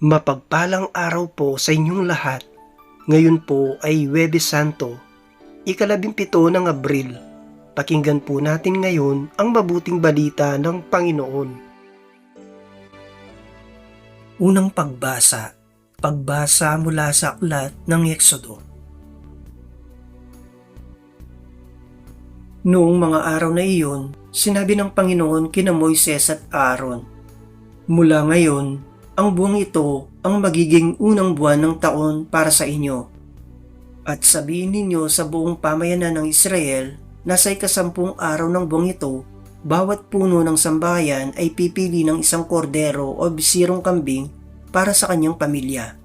Mapagpalang araw po sa inyong lahat. Ngayon po ay Webes Santo, ikalabing pito ng Abril. Pakinggan po natin ngayon ang mabuting balita ng Panginoon. Unang pagbasa, pagbasa mula sa aklat ng Eksodo. Noong mga araw na iyon, sinabi ng Panginoon kina Moises at Aaron, Mula ngayon, ang buwang ito ang magiging unang buwan ng taon para sa inyo. At sabihin ninyo sa buong pamayanan ng Israel na sa ikasampung araw ng buwang ito, bawat puno ng sambahayan ay pipili ng isang kordero o bisirong kambing para sa kanyang pamilya.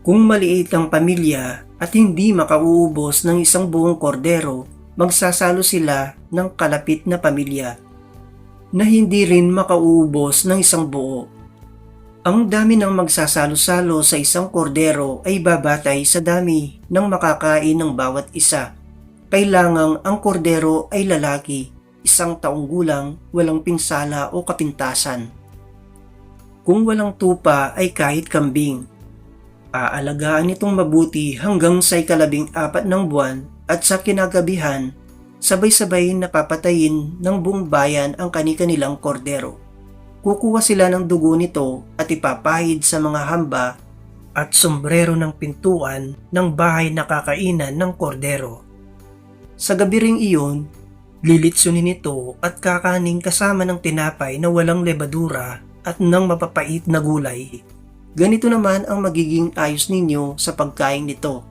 Kung maliit ang pamilya at hindi makauubos ng isang buong kordero, magsasalo sila ng kalapit na pamilya na hindi rin makauubos ng isang buo. Ang dami ng magsasalo-salo sa isang kordero ay babatay sa dami ng makakain ng bawat isa. Kailangang ang kordero ay lalaki, isang taong gulang, walang pinsala o kapintasan. Kung walang tupa ay kahit kambing. Aalagaan itong mabuti hanggang sa ikalabing apat ng buwan at sa kinagabihan, sabay-sabay napapatayin ng buong bayan ang kani-kanilang kordero. Kukuha sila ng dugo nito at ipapahid sa mga hamba at sombrero ng pintuan ng bahay na kakainan ng kordero. Sa gabi ring iyon, lilitsunin ito at kakaning kasama ng tinapay na walang lebadura at ng mapapait na gulay. Ganito naman ang magiging ayos ninyo sa pagkain nito.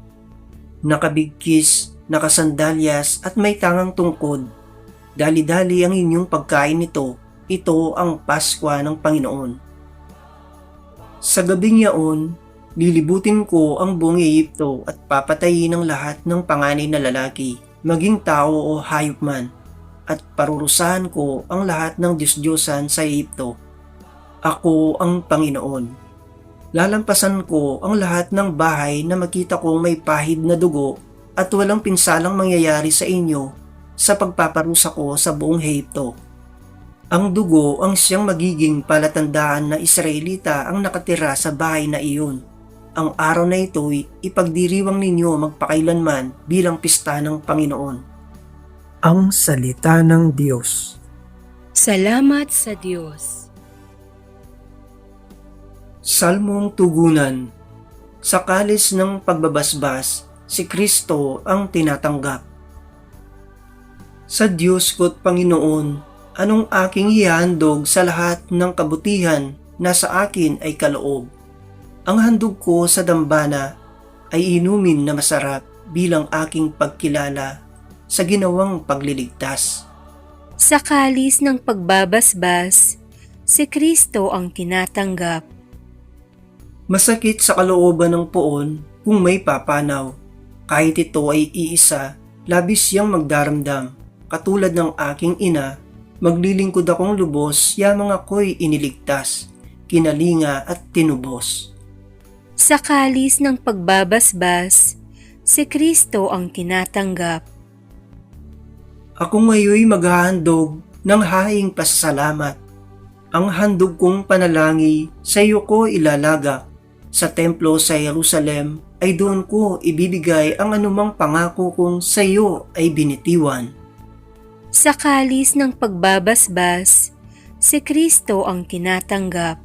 Nakabigkis, nakasandalyas at may tangang tungkod. Dali-dali ang inyong pagkain nito ito ang Paskwa ng Panginoon. Sa gabing yaon, lilibutin ko ang buong Egypto at papatayin ang lahat ng panganay na lalaki, maging tao o hayop man, at parurusahan ko ang lahat ng Diyos-Diyosan sa Egypto. Ako ang Panginoon. Lalampasan ko ang lahat ng bahay na makita kong may pahid na dugo at walang pinsalang mangyayari sa inyo sa pagpaparusa ko sa buong Egypto. Ang dugo ang siyang magiging palatandaan na Israelita ang nakatira sa bahay na iyon. Ang araw na ito'y ipagdiriwang ninyo magpakailanman bilang pista ng Panginoon. Ang Salita ng Diyos Salamat sa Diyos. Salmong Tugunan Sa kalis ng pagbabasbas, si Kristo ang tinatanggap. Sa Diyos ko't Panginoon, anong aking hihandog sa lahat ng kabutihan na sa akin ay kaloob. Ang handog ko sa dambana ay inumin na masarap bilang aking pagkilala sa ginawang pagliligtas. Sa kalis ng pagbabasbas, si Kristo ang tinatanggap. Masakit sa kalooban ng poon kung may papanaw. Kahit ito ay iisa, labis siyang magdaramdam, katulad ng aking ina maglilingkod akong lubos, yamang ako'y iniligtas, kinalinga at tinubos. Sa kalis ng pagbabasbas, si Kristo ang tinatanggap. Ako ngayoy maghahandog ng haing pasasalamat. Ang handog kong panalangin sa iyo ko ilalaga. Sa templo sa Jerusalem ay doon ko ibibigay ang anumang pangako kong sa iyo ay binitiwan. Sa kalis ng pagbabasbas, si Kristo ang tinatanggap.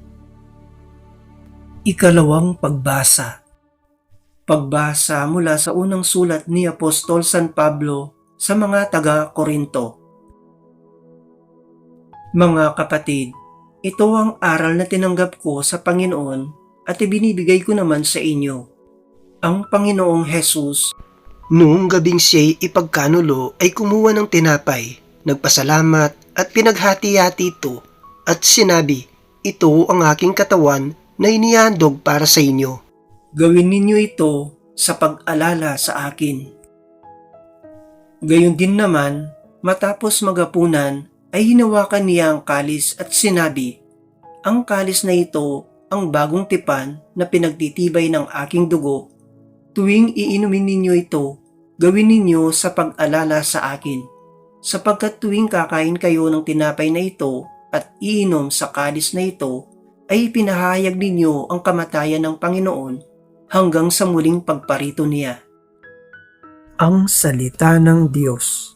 Ikalawang pagbasa Pagbasa mula sa unang sulat ni Apostol San Pablo sa mga taga-Korinto. Mga kapatid, ito ang aral na tinanggap ko sa Panginoon at ibinibigay ko naman sa inyo. Ang Panginoong Jesus Noong gabing siya'y ipagkanulo ay kumuha ng tinapay, nagpasalamat at pinaghati-hati ito at sinabi, Ito ang aking katawan na inihandog para sa inyo. Gawin ninyo ito sa pag-alala sa akin. Gayon din naman, matapos magapunan ay hinawakan niya ang kalis at sinabi, Ang kalis na ito ang bagong tipan na pinagtitibay ng aking dugo Tuwing iinumin ninyo ito, gawin ninyo sa pag-alala sa akin, sapagkat tuwing kakain kayo ng tinapay na ito at iinom sa kalis na ito, ay pinahayag ninyo ang kamatayan ng Panginoon hanggang sa muling pagparito niya. Ang Salita ng Diyos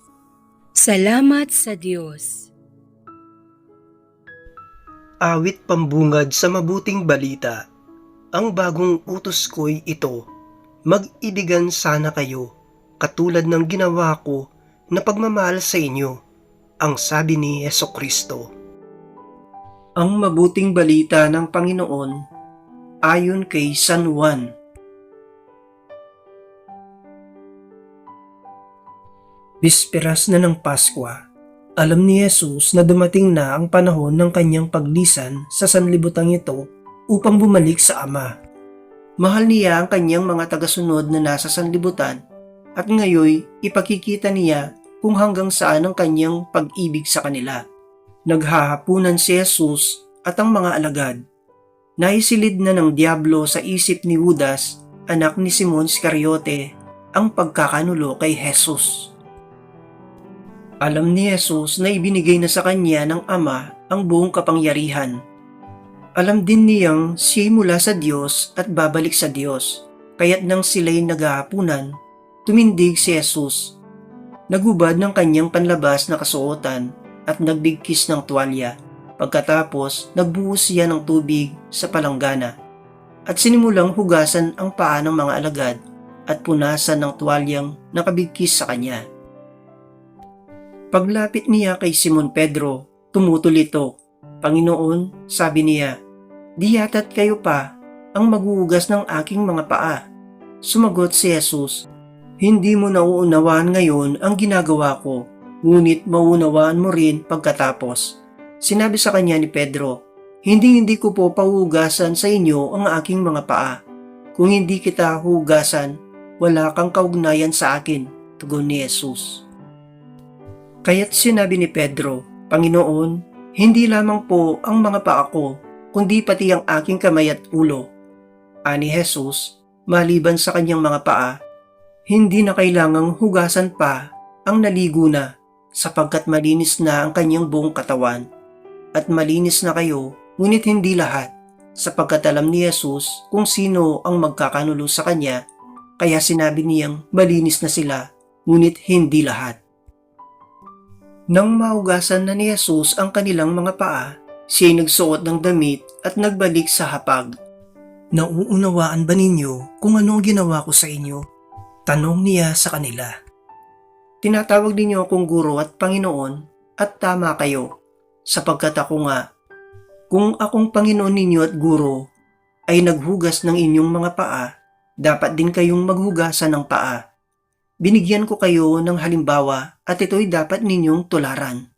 Salamat sa Diyos. Awit pambungad sa mabuting balita. Ang bagong utos ko'y ito. Mag-ibigan sana kayo, katulad ng ginawa ko na pagmamahal sa inyo, ang sabi ni Yeso Kristo. Ang mabuting balita ng Panginoon ayon kay San Juan. Bisperas na ng Paskwa, alam ni Jesus na dumating na ang panahon ng kanyang paglisan sa sanlibutan ito upang bumalik sa Ama. Mahal niya ang kanyang mga tagasunod na nasa sanlibutan at ngayoy ipakikita niya kung hanggang saan ang kanyang pag-ibig sa kanila. Naghahapunan si Jesus at ang mga alagad. Naisilid na ng Diablo sa isip ni Judas, anak ni Simon Iscariote, ang pagkakanulo kay Jesus. Alam ni Jesus na ibinigay na sa kanya ng Ama ang buong kapangyarihan. Alam din niyang siya'y mula sa Diyos at babalik sa Diyos. Kaya't nang sila'y naghahapunan, tumindig si Jesus. Nagubad ng kanyang panlabas na kasuotan at nagbigkis ng tuwalya. Pagkatapos, nagbuhos siya ng tubig sa palanggana at sinimulang hugasan ang paa ng mga alagad at punasan ng tuwalyang nakabigkis sa kanya. Paglapit niya kay Simon Pedro, tumutol ito. Panginoon, sabi niya, di yata't kayo pa ang maghuhugas ng aking mga paa. Sumagot si Jesus, hindi mo nauunawaan ngayon ang ginagawa ko, ngunit mauunawaan mo rin pagkatapos. Sinabi sa kanya ni Pedro, hindi hindi ko po pahugasan sa inyo ang aking mga paa. Kung hindi kita hugasan, wala kang kaugnayan sa akin, tugon ni Jesus. Kaya't sinabi ni Pedro, Panginoon, hindi lamang po ang mga paa ko, kundi pati ang aking kamay at ulo. Ani Jesus, maliban sa kanyang mga paa, hindi na kailangang hugasan pa ang naligo na sapagkat malinis na ang kanyang buong katawan. At malinis na kayo, ngunit hindi lahat, sapagkat alam ni Jesus kung sino ang magkakanulo sa kanya, kaya sinabi niyang malinis na sila, ngunit hindi lahat. Nang maugasan na ni Jesus ang kanilang mga paa, siya'y nagsuot ng damit at nagbalik sa hapag. Nauunawaan ba ninyo kung ano ang ginawa ko sa inyo? Tanong niya sa kanila. Tinatawag ninyo akong guro at Panginoon at tama kayo, sapagkat ako nga, kung akong Panginoon ninyo at guro ay naghugas ng inyong mga paa, dapat din kayong maghugasan ng paa. Binigyan ko kayo ng halimbawa at ito'y dapat ninyong tularan.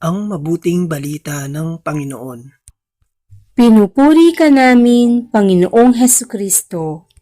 Ang mabuting balita ng Panginoon. Pinupuri ka namin, Panginoong Heso Kristo.